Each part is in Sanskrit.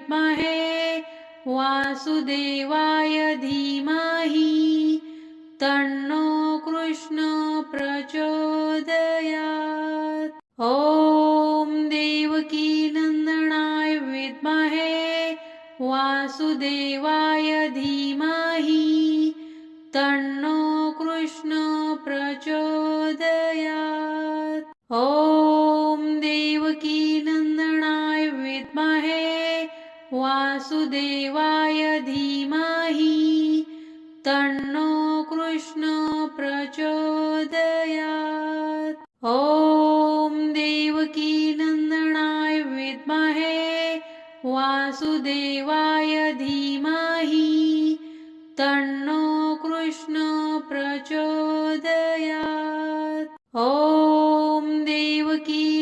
विद्महे वासुदेवाय धीमहि तन्नो कृष्ण प्रचोदयात्। ॐ देवकीनन्दनाय विद्महे वासुदेवाय धीमहि वासुदेवाय धीमहि तन्नो कृष्ण प्रचोदयात्। ॐ देवकीनन्दनाय विद्महे वासुदेवाय धीमहि तन्नो कृष्ण प्रचोदयात्। ॐ देवकीनन्दनाय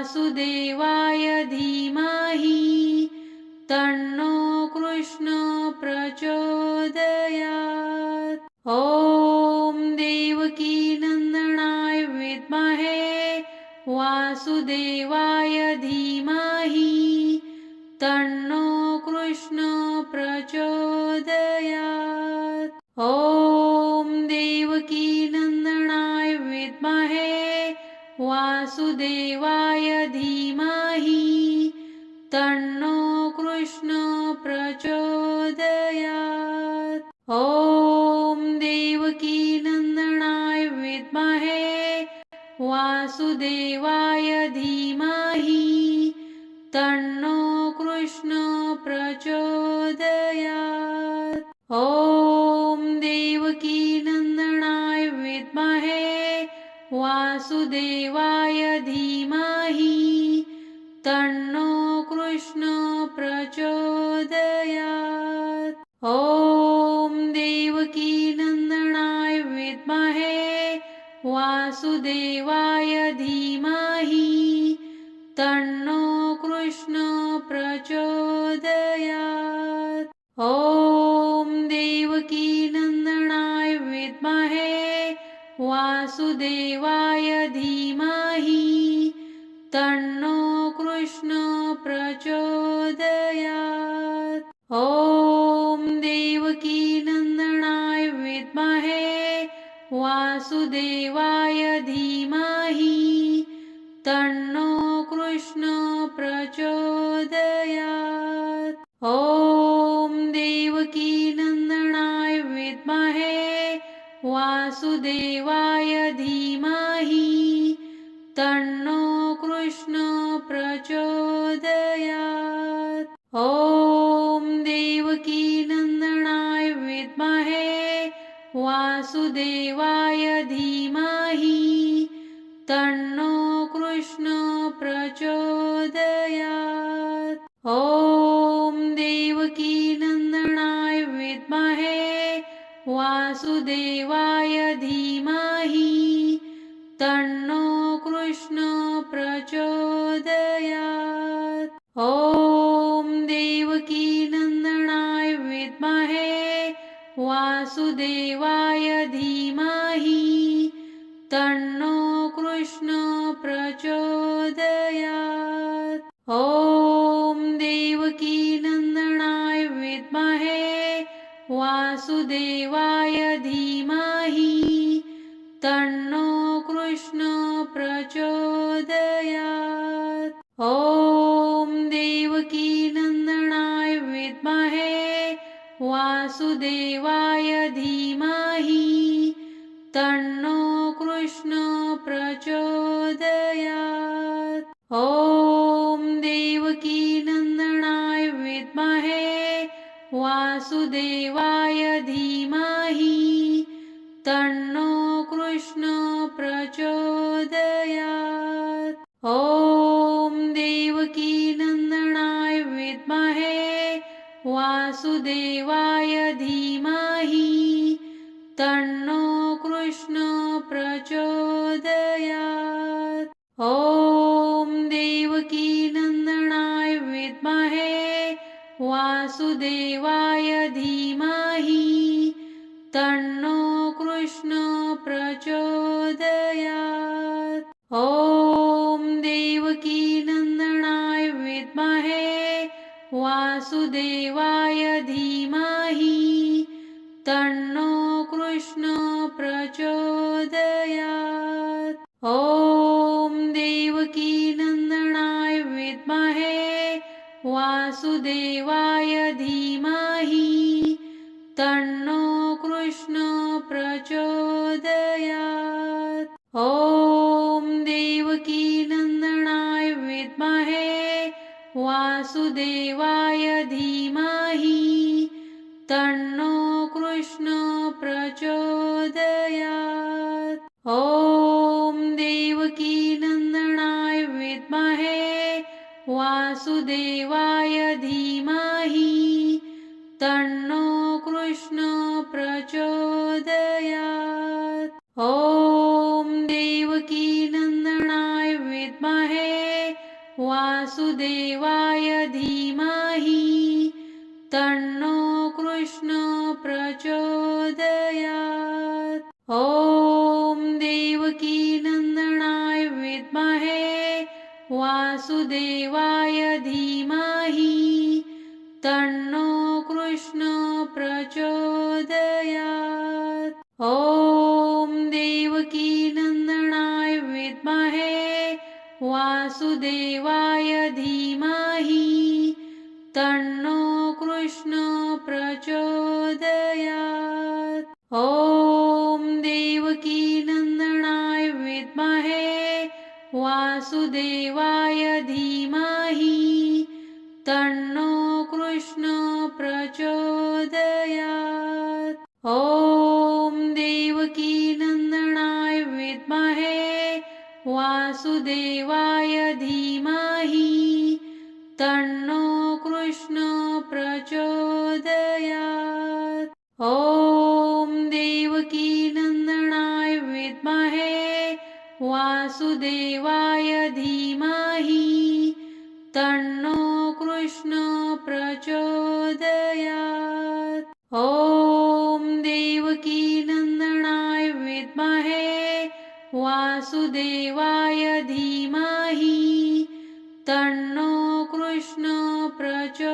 वासुदेवाय धीमहि तन्नो कृष्ण प्रचोदयात्। ॐ देवकीनन्दनाय विद्महे वासुदेवाय धीमहि। वासुदेवाय धीमहि तन्नो कृष्ण प्रचोदयात्। ॐ देवकीनन्दनाय विद्महे वासुदेवाय धीमहि तन्नो कृष्ण प्रचोदयात् वासुदेवाय धीमहि तन्नो कृष्ण प्रचोदयात्। ॐ देवकीनन्दनाय विद्महे वासुदेवाय धीमहि तन्नो कृष्ण प्रचोदयात् वासुदेवाय धीमहि तन्नो कृष्ण प्रचोदयात्। ॐ देवकीनन्दनाय विद्महे वासुदेवाय धीमहि। वासुदेवाय धीमाही तन्नो कृष्ण प्रचोदयात्। ॐ देवकीनन्दनाय विद्महे वासुदेवाय धीमाही तन्नो कृष्ण प्रचोदयात् वासुदेवाय धीमहि तन्नो कृष्ण प्रचोदयात्। ॐ देवकीनन्दनाय विद्महे वासुदेवाय धीमहि तन्नो कृष्ण प्रचोदयात्। ॐ देवकीनन्दनाय वासुदेवाय धीमहि तन्नो कृष्ण प्रचोदयात्। ॐ देवकीनन्दनाय विद्महे वासुदेवाय धीमहि तन्नो कृष्ण प्रचोदयात्। ॐ देवकीनन्दनाय विद्महे वासुदेवाय वासुदेवाय धीमहि तन्नो कृष्ण प्रचोदयात्। ॐ देवकीनन्दनाय विद्महे वासुदेवाय धीमहि। वासुदेवाय धीमाही तन्नो कृष्ण प्रचोदयात्। ॐ देवकीनन्दनाय विद्महे वासुदेवाय धीमाही तन्नो कृष्ण प्रचोदयात् वासुदेवाय धीमहि तन्नो कृष्ण प्रचोदयात्। ॐ देवकीनन्दनाय विद्महे वासुदेवाय धीमहि तन्नो कृष्ण प्रचोदयात् वासुदेवाय धीमहि तन्नो कृष्ण प्रचोदयात्। ॐ देवकीनन्दनाय विद्महे वासुदेवाय धीमहि तन्नो वासुदेवाय धीमहि तन्नो कृष्ण प्रचोदयात्। ॐ देवकीनन्दनाय विद्महे वासुदेवाय धीमहि तन्नो कृष्ण प्रचोदयात्। ॐ वासुदेवाय धीमहि तन्नो कृष्ण प्रचोदयात्। ॐ देवकीनन्दनाय विद्महे वासुदेवाय धीमहि तन्नो कृष्ण प्रचोदयात् वासुदेवाय धीमहि तन्नो कृष्ण प्रचोदयात्।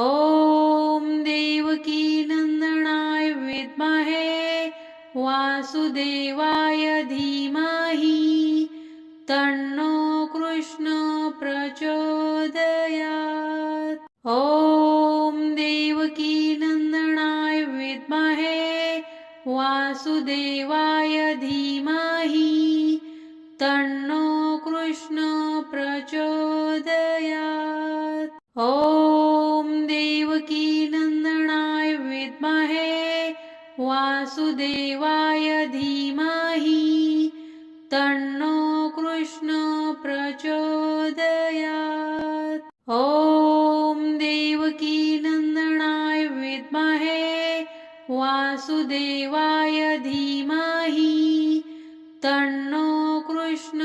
ॐ देवकीनन्दनाय विद्महे वासुदेवाय धीमहि तन्नो कृष्ण प्रचोदयात् वासुदेवाय धीमहि तन्नो कृष्ण प्रचोदयात्। ॐ देवकीनन्दनाय विद्महे वासुदेवाय धीमहि तन्नो कृष्ण प्रचोदयात्। ॐ देवकीनन्दनाय वासुदेवाय धीमहि तन्नो कृष्ण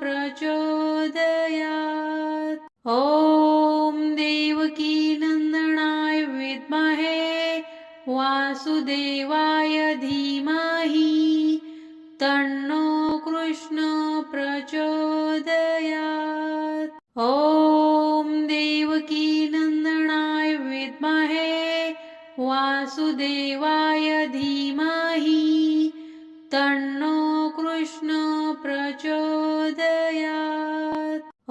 प्रचोदयात्। ॐ देवकीनन्दनाय विद्महे वासुदेवाय धीमहि। वासुदेवाय धीमहि तन्नो कृष्ण प्रचोदयात्।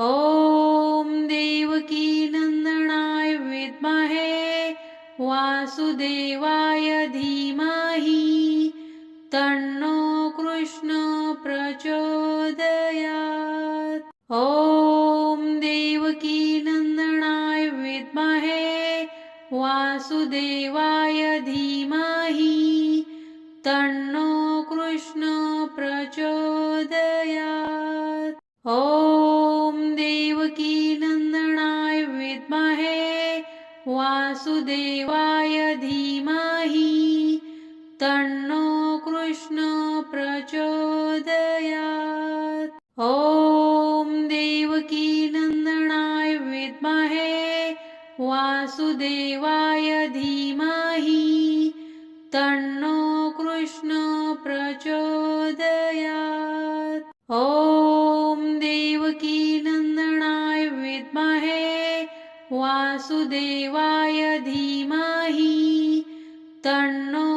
ॐ देवकीनन्दनाय विद्महे वासुदेवाय धीमाही तन्नो कृष्ण प्रचोदयात्। ॐ देवकीनन्दनाय विद्महे वासुदेवाय धीमहि तन्नो कृष्ण प्रचोदयात्। ॐ देवकीनन्दनाय विद्महे वासुदेवाय धीमहि तन्नो कृष्ण प्रचोदयात्। ॐ देवकीनन्दनाय वासुदेवाय धीमाही तन्नो कृष्ण प्रचोदयात्। ॐ देवकीनन्दनाय विद्महे वासुदेवाय धीमाही तन्नो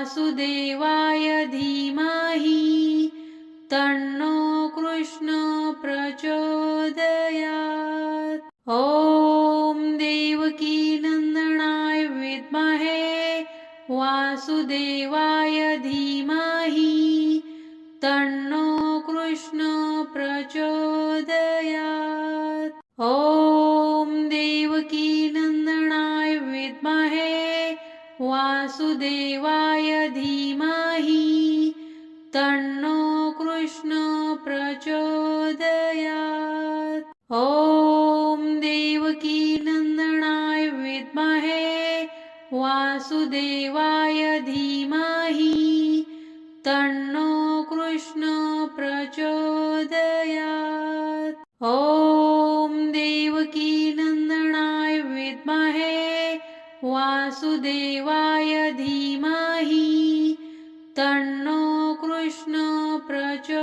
वासुदेवाय धीमहि तन्नो कृष्ण प्रचोदयात्। ॐ देवकीनन्दनाय विद्महे वासुदेवाय धीमहि वासुदेवाय धीमहि तन्नो कृष्ण प्रचोदयात्। ॐ देवकीनन्दनाय विद्महे वासुदेवाय धीमहि तन्नो कृष्ण प्रचोदयात्। ॐ देवकीनन्दनाय विद्महे वासुदेवाय धीमहि तन्नो कृष्ण प्रचोदयात्।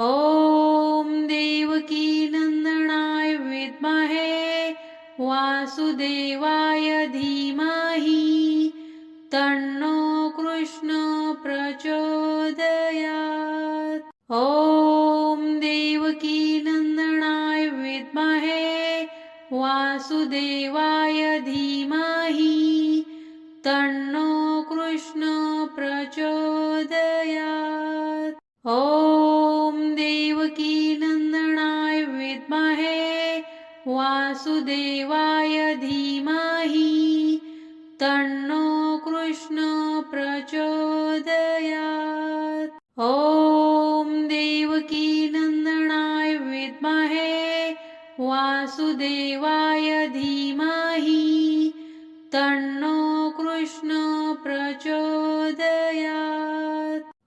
ॐ देवकीनन्दनाय विद्महे वासुदेवाय धीमहि तन्नो कृष्ण प्रचोदयात्। ॐ देवकीनन्दनाय वासुदेवाय धीमहि तन्नो कृष्ण प्रचोदयात्। ॐ देवकीनन्दनाय विद्महे वासुदेवाय वासुदेवाय धीमहि तन्नो कृष्ण प्रचोदयात्।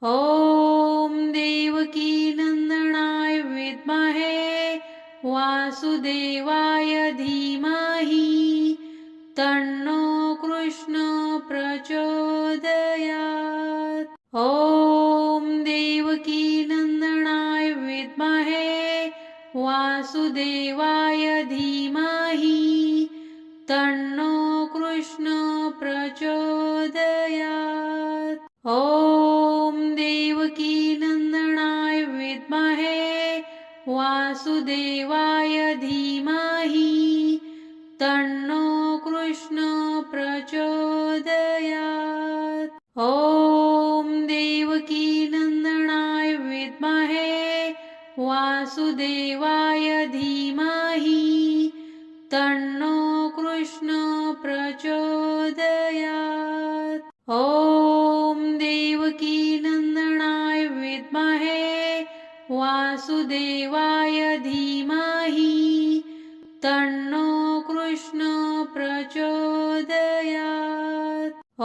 ॐ देवकीनन्दनाय विद्महे वासुदेवाय धीमहि वासुदेवाय धीमहि तन्नो कृष्ण प्रचोदयात्। ॐ देवकीनन्दनाय विद्महे वासुदेवाय धीमहि तन्नो कृष्ण प्रचोदयात्। ॐ देवकीनन्दनाय विद्महे वासुदेवाय धीमहि तन्नो कृष्ण प्रचोदयात्। ॐ देवकीनन्दनाय विद्महे वासुदेवाय धीमहि तन्नो कृष्ण प्रचोदयात्। ॐ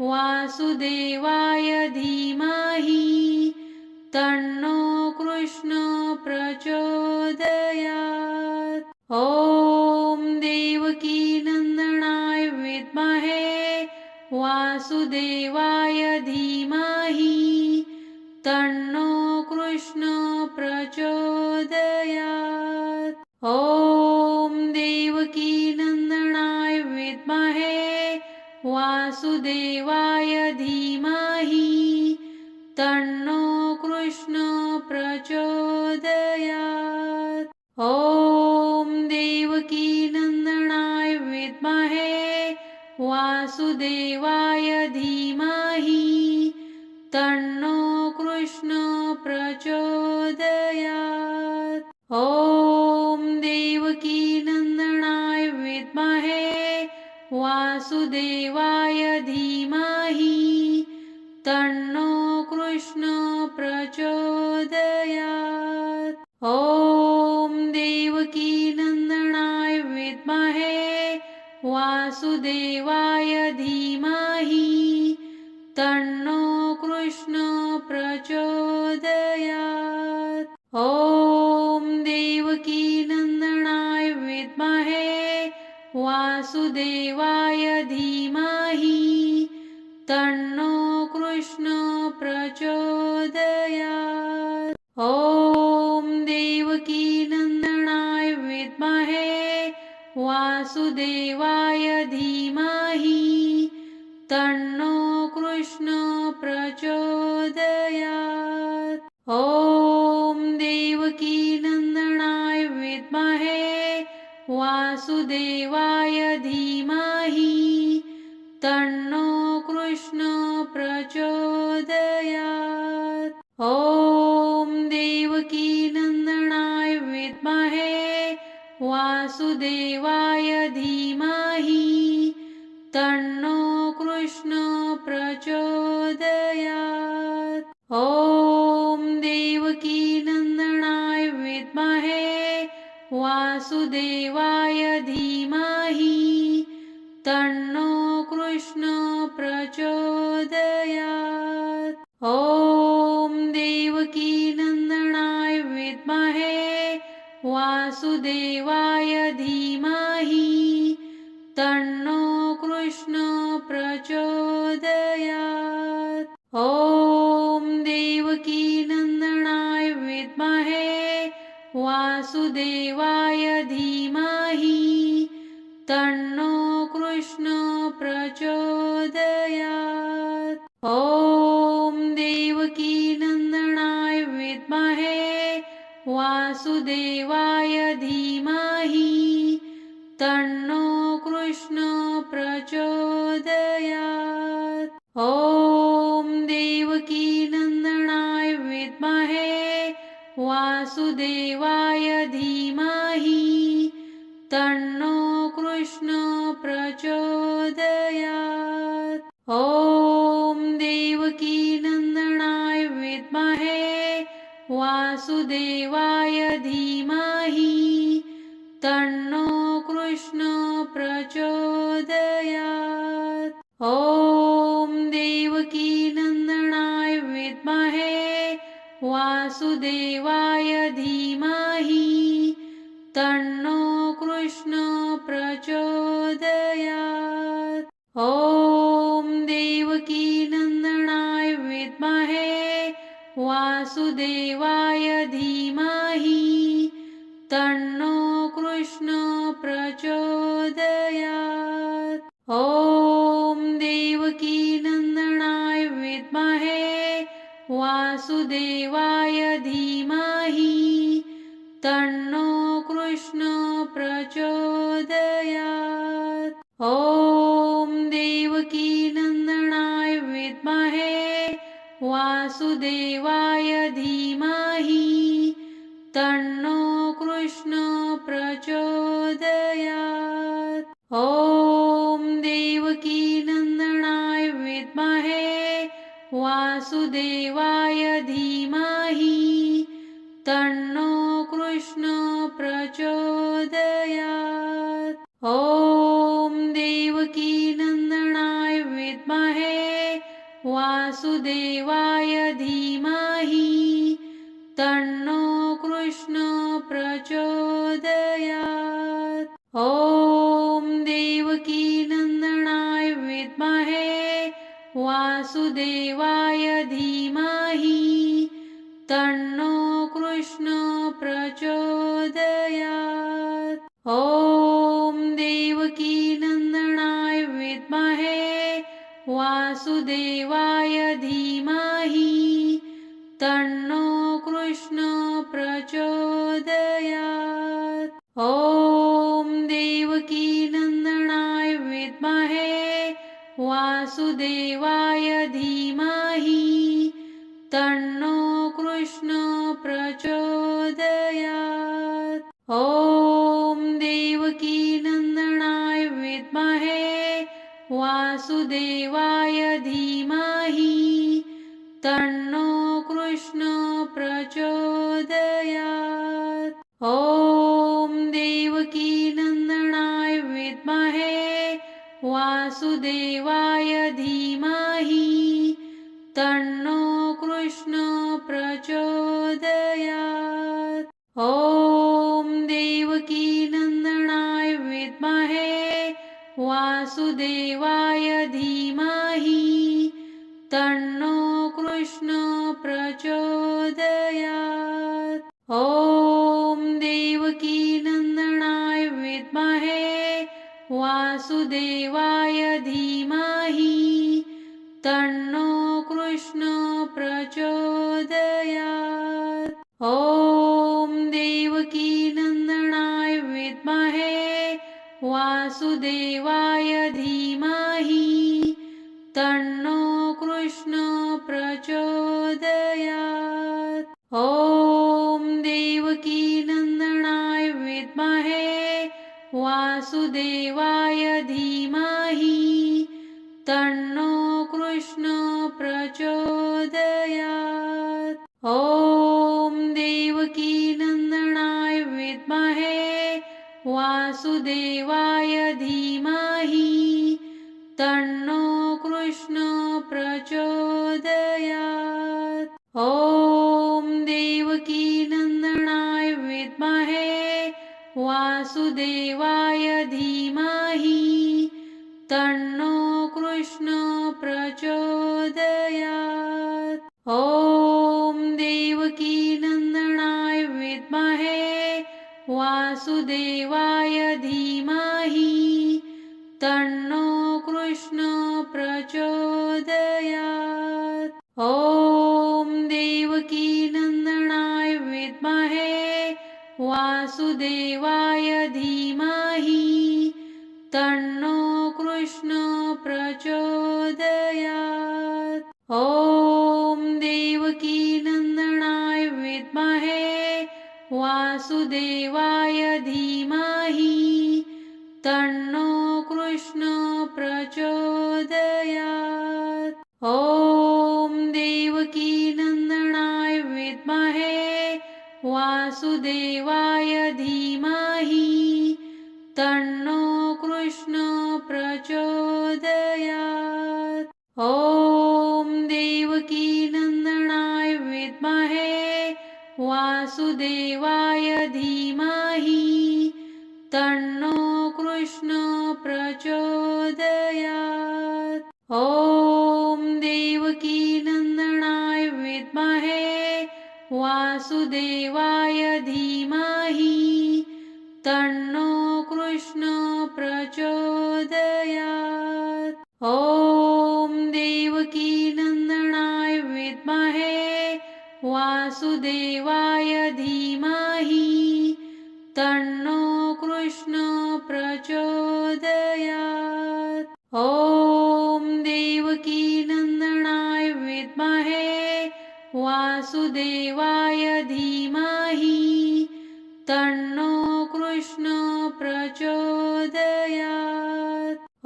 वासुदेवाय धीमहि तन्नो कृष्ण प्रचोदयात्। ॐ देवकीनन्दनाय विद्महे वासुदेवाय धीमहि वासुदेवाय धीमहि तन्नो कृष्ण प्रचोदयात्। ॐ देवकीनन्दनाय विद्महे वासुदेवाय धीमहि तन्नो कृष्ण प्रचोदयात् वासुदेवाय धीमहि तन्नो कृष्ण प्रचोदयात्। ॐ देवकीनन्दनाय विद्महे वासुदेवाय धीमहि तन्नो कृष्ण प्रचोदयात् वासुदेवाय धीमहि तन्नो कृष्ण प्रचोदयात्। ॐ देवकीनन्दनाय विद्महे वासुदेवाय धीमहि तन्नो कृष्ण प्रचोदयात्। ॐ देवकीनन्दनाय वासुदेवाय धीमहि तन्नो कृष्ण प्रचोदयात्। ॐ देवकीनन्दनाय विद्महे वासुदेवाय धीमहि तन्नो वासुदेवाय धीमाहि तन्नो कृष्ण प्रचोदयात्। ॐ देवकीनन्दनाय विद्महे वासुदेवाय धीमाहि तन्नो कृष्ण प्रचोदयात्। ॐ देवकीनन्दनाय विद्महे वासुदेवाय वासुदेवाय धीमहि तन्नो कृष्ण प्रचोदयात्। ॐ देवकीनन्दनाय विद्महे वासुदेवाय धीमहि तन्नो कृष्ण प्रचोदयात्। ॐ वासुदेवाय धीमाही तन्नो कृष्ण प्रचोदयात्। ॐ देवकीनन्दनाय विद्महे वासुदेवाय धीमाही तन्नो वासुदेवाय धीमहि तन्नो कृष्ण प्रचोदयात्। ॐ देवकीनन्दनाय विद्महे वासुदेवाय वासुदेवाय धीमहि तन्नो कृष्ण प्रचोदयात्। ॐ देवकीनन्दनाय विद्महे वासुदेवाय धीमहि तन्नो वासुदेवाय धीमहि तन्नो कृष्ण प्रचोदयात्। ॐ देवकीनन्दनाय विद्महे वासुदेवाय धीमहि तन्नो कृष्ण प्रचोदयात्। ॐ देवकीनन्दनाय वासुदेवाय धीमहि तन्नो कृष्ण प्रचोदयात्। ॐ देवकीनन्दनाय विद्महे वासुदेवाय धीमहि तन्नो वासुदेवाय धीमहि तन्नो कृष्ण प्रचोदयात्। ॐ देवकीनन्दनाय विद्महे वासुदेवाय वासुदेवाय धीमहि तन्नो कृष्ण प्रचोदयात्। ॐ देवकीनन्दनाय विद्महे वासुदेवाय धीमहि तन्नो कृष्ण प्रचोदयात्। ॐ देवकीनन्दनाय वासुदेवाय धीमहि। तन्नो कृष्ण प्रचोदयात्। ॐ देवकीनन्दनाय विद्महे। वासुदेवाय धीमहि। तन्नो कृष्ण प्रचोदयात्। ॐ देवकीनन्दनाय वासुदेवाय धीमहि तन्नो कृष्ण प्रचोदयात्। ॐ देवकीनन्दनाय विद्महे वासुदेवाय धीमहि तन्नो कृष्ण प्रचोदयात् वासुदेवाय धीमहि तन्नो कृष्ण प्रचोदयात्। ॐ देवकीनन्दनाय विद्महे वासुदेवाय धीमहि तन्नो कृष्ण प्रचोदयात्। ॐ देवकीनन्दनाय वासुदेवाय धीमहि तन्नो कृष्ण प्रचोदयात्। ॐ देवकीनन्दनाय विद्महे वासुदेवाय धीमहि तन्नो कृष्ण प्रचोदयात् वासुदेवाय धीमहि तन्नो कृष्ण प्रचोदयात्। ॐ देवकीनन्दनाय विद्महे वासुदेवाय धीमहि तन्नो कृष्ण प्रचोदयात्। ॐ देवकीनन्दनाय विद्महे वासुदेवाय धीमहि तन्नो कृष्ण प्रचोदयात्। ॐ देवकीनन्दनाय विद्महे वासुदेवाय धीमहि तन्नो कृष्ण प्रचोदयात्।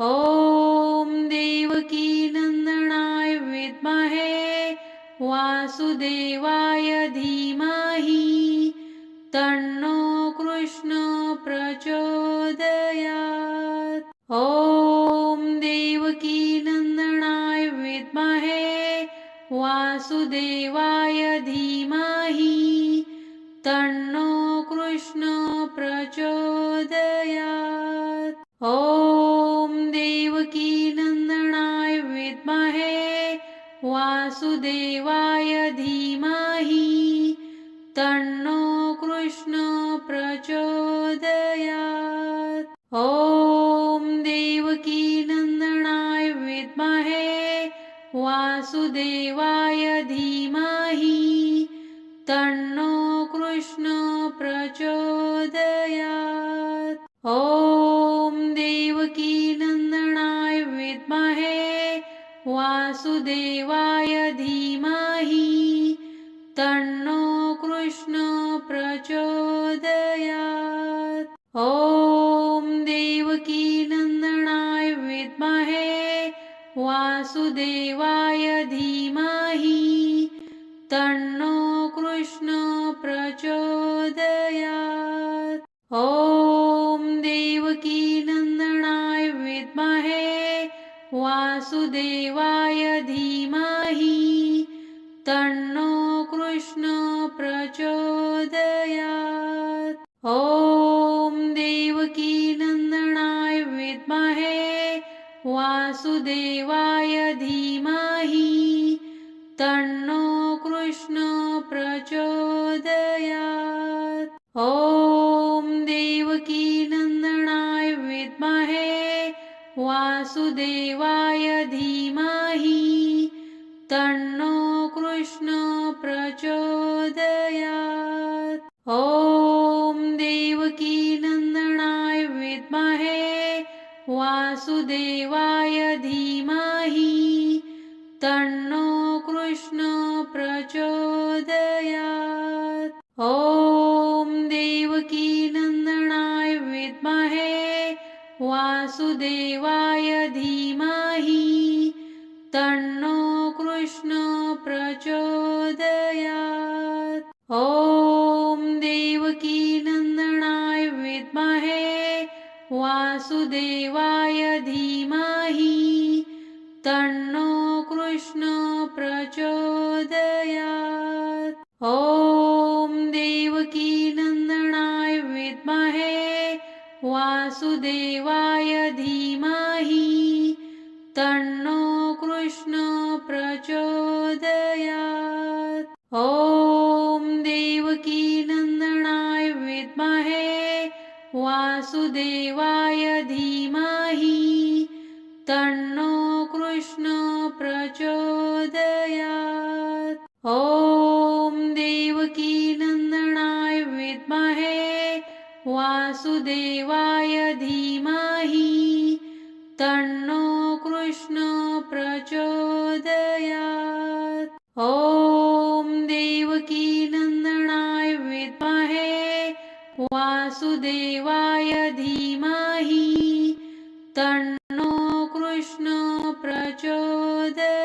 ॐ देवकीनन्दनाय वासुदेवाय धीमहि तन्नो कृष्ण प्रचोदयात्। ॐ देवकीनन्दनाय विद्महे वासुदेवाय धीमहि तन्नो कृष्ण प्रचोदयात्। ॐ देवकीनन्दनाय विद्महे वासुदेवाय धीमहि तन्नो कृष्ण प्रचोदयात्। ॐ देवकीनन्दनाय विद्महे वासुदेवाय धीमहि तन्नो कृष्ण प्रचोदयात् वासुदेवाय धीमहि तन्नो कृष्ण प्रचोदयात्। ॐ देवकीनन्दनाय विद्महे वासुदेवाय धीमहि तन्नो कृष्ण प्रचोदयात् वासुदेवाय धीमाही तन्नो कृष्ण प्रचोदयात्। ॐ देवकीनन्दनाय विद्महे वासुदेवाय धीमाही तन्नो कृष्ण प्रचोदयात् वासुदेवाय धीमहि तन्नो कृष्ण प्रचोदयात्। ॐ देवकीनन्दनाय विद्महे वासुदेवाय वासुदेवाय धीमहि तन्नो कृष्ण प्रचोदयात्। ॐ देवकीनन्दनाय विद्महे वासुदेवाय धीमहि वासुदेवाय धीमहि तन्नो कृष्ण प्रचोदयात्। ॐ देवकीनन्दनाय विद्महे वासुदेवाय धीमहि तन्नो कृष्ण प्रचोदयात् वासुदेवाय धीमाहि तन्नो कृष्ण प्रचोदयात्। ॐ देवकी नन्दनाय विहे वासुदेवाय धीमाहि तन्नो कृष्ण प्रचोदय